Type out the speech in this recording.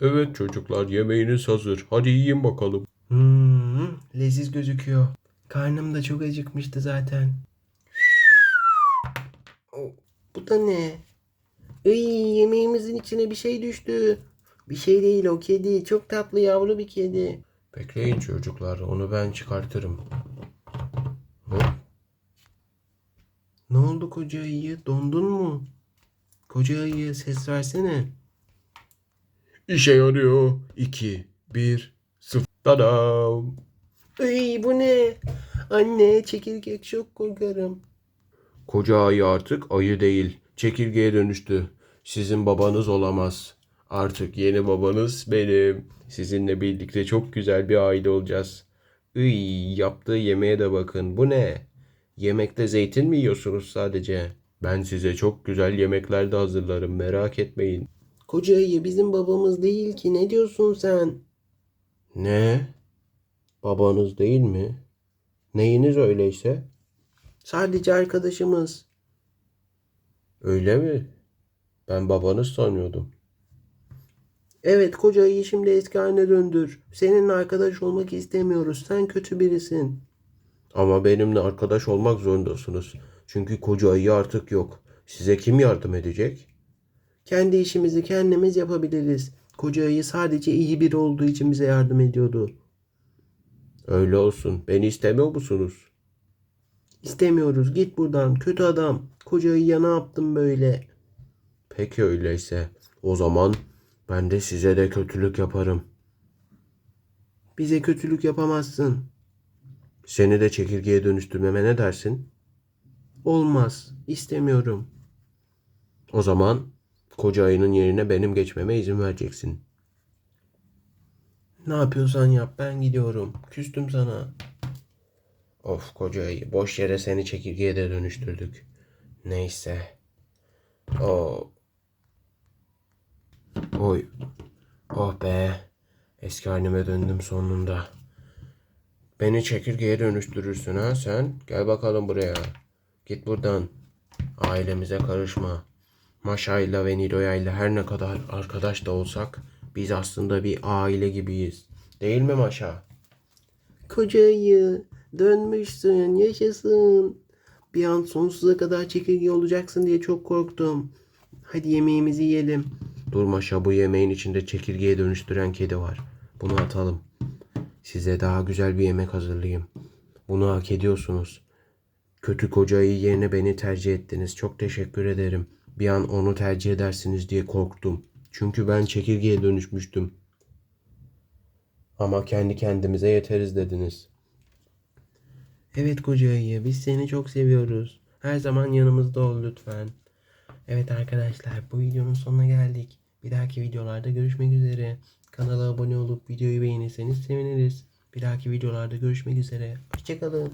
Evet çocuklar yemeğiniz hazır. Hadi yiyin bakalım. Hmm, leziz gözüküyor. Karnım da çok acıkmıştı zaten. Bu da ne? Iy, yemeğimizin içine bir şey düştü. Bir şey değil o kedi. Çok tatlı yavru bir kedi. Bekleyin çocuklar onu ben çıkartırım. Hop. Ne oldu koca ayı? Dondun mu? Koca ayı ses versene. İşe yarıyor. 2, 1, 0. Tadam. Iy, bu ne? Anne çekirgek çok korkarım. Koca ayı artık ayı değil. Çekirgeye dönüştü. Sizin babanız olamaz. Artık yeni babanız benim. Sizinle birlikte çok güzel bir aile olacağız. Iy, yaptığı yemeğe de bakın. Bu ne? Yemekte zeytin mi yiyorsunuz sadece? Ben size çok güzel yemekler de hazırlarım. Merak etmeyin. Koca ayı bizim babamız değil ki. Ne diyorsun sen? Ne? Babanız değil mi? Neyiniz öyleyse? Sadece arkadaşımız. Öyle mi? Ben babanız sanıyordum. Evet koca ayı şimdi eski haline döndür. Seninle arkadaş olmak istemiyoruz. Sen kötü birisin. Ama benimle arkadaş olmak zorundasınız. Çünkü koca ayı artık yok. Size kim yardım edecek? Kendi işimizi kendimiz yapabiliriz. Koca ayı sadece iyi biri olduğu için bize yardım ediyordu. Öyle olsun. Beni istemiyor musunuz? İstemiyoruz. Git buradan. Kötü adam. Koca ayıya ne yaptın böyle? Peki öyleyse. O zaman ben de size de kötülük yaparım. Bize kötülük yapamazsın. Seni de çekirgeye dönüştürmeme ne dersin? Olmaz. İstemiyorum. O zaman koca ayının yerine benim geçmeme izin vereceksin. Ne yapıyorsan yap. Ben gidiyorum. Küstüm sana. Of koca ayı. Boş yere seni çekirgeye de dönüştürdük. Neyse. O. Oy. Oh be. Eski halime döndüm sonunda. Beni çekirgeye dönüştürürsün ha sen. Gel bakalım buraya. Git buradan. Ailemize karışma. Maşa'yla ve Nilo'yla her ne kadar arkadaş da olsak biz aslında bir aile gibiyiz. Değil mi Maşa? Koca ayı. Dönmüşsün. Yaşasın. Bir an sonsuza kadar çekirge olacaksın diye çok korktum. Hadi yemeğimizi yiyelim. Durmaşa bu yemeğin içinde çekirgeye dönüştüren kedi var. Bunu atalım. Size daha güzel bir yemek hazırlayayım. Bunu hak ediyorsunuz. Kötü kocayı yerine beni tercih ettiniz. Çok teşekkür ederim. Bir an onu tercih edersiniz diye korktum. Çünkü ben çekirgeye dönüşmüştüm. Ama kendi kendimize yeteriz dediniz. Evet koca ayı. Biz seni çok seviyoruz. Her zaman yanımızda ol lütfen. Evet arkadaşlar bu videonun sonuna geldik. Bir dahaki videolarda görüşmek üzere. Kanala abone olup videoyu beğenirseniz seviniriz. Bir dahaki videolarda görüşmek üzere. Hoşçakalın.